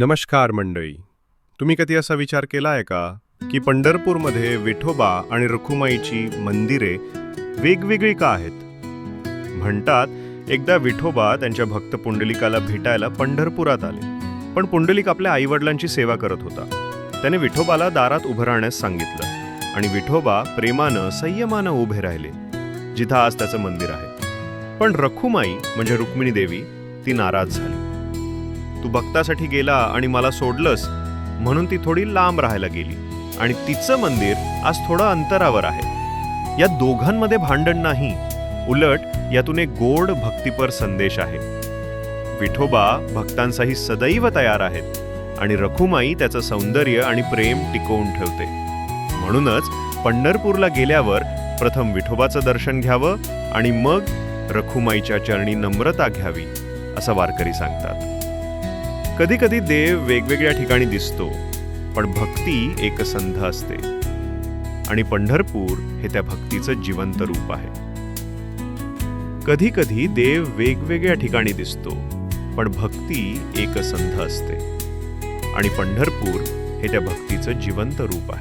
नमस्कार मंडळी. तुम्ही कधी असा विचार केला आहे का की पंढरपूरमध्ये विठोबा आणि रखुमाईची मंदिरे वेगवेगळी का आहेत? म्हणतात एकदा विठोबा त्यांच्या भक्त पुंडलिकाला भेटायला पंढरपुरात आले. पण पुंडलिक आपल्या आईवडिलांची सेवा करत होता. त्याने विठोबाला दारात उभं राहण्यास सांगितलं आणि विठोबा प्रेमानं संयमानं उभे राहिले जिथं आज त्याचं मंदिर आहे. पण रखुमाई म्हणजे रुक्मिणी देवी ती नाराज झाली. तू भक्तासाठी गेला आणि मला सोडलंस म्हणून ती थोडी लांब राहायला गेली. आणि तिचं मंदिर आज थोडं अंतरावर आहे. या दोघांमध्ये भांडण नाही. उलट यातून एक गोड भक्तिपर संदेश आहे. विठोबा भक्तांसाठी सदैव तयार आहेत आणि रखुमाई त्याचं सौंदर्य आणि प्रेम टिकवून ठेवते. म्हणूनच पंढरपूरला गेल्यावर प्रथम विठोबाचं दर्शन घ्यावं आणि मग रखुमाईच्या चरणी नम्रता घ्यावी असं वारकरी सांगतात. कधी कधी देव वेगवेगळ्या ठिकाणी दिसतो पण भक्ती एकसंध असते. आणि पंढरपूर हे त्या भक्तीचं जिवंत रूप आहे. कधी कधी देव वेगवेगळ्या ठिकाणी दिसतो पण भक्ती एकसंध असते. आणि पंढरपूर हे त्या भक्तीचं जिवंत रूप आहे.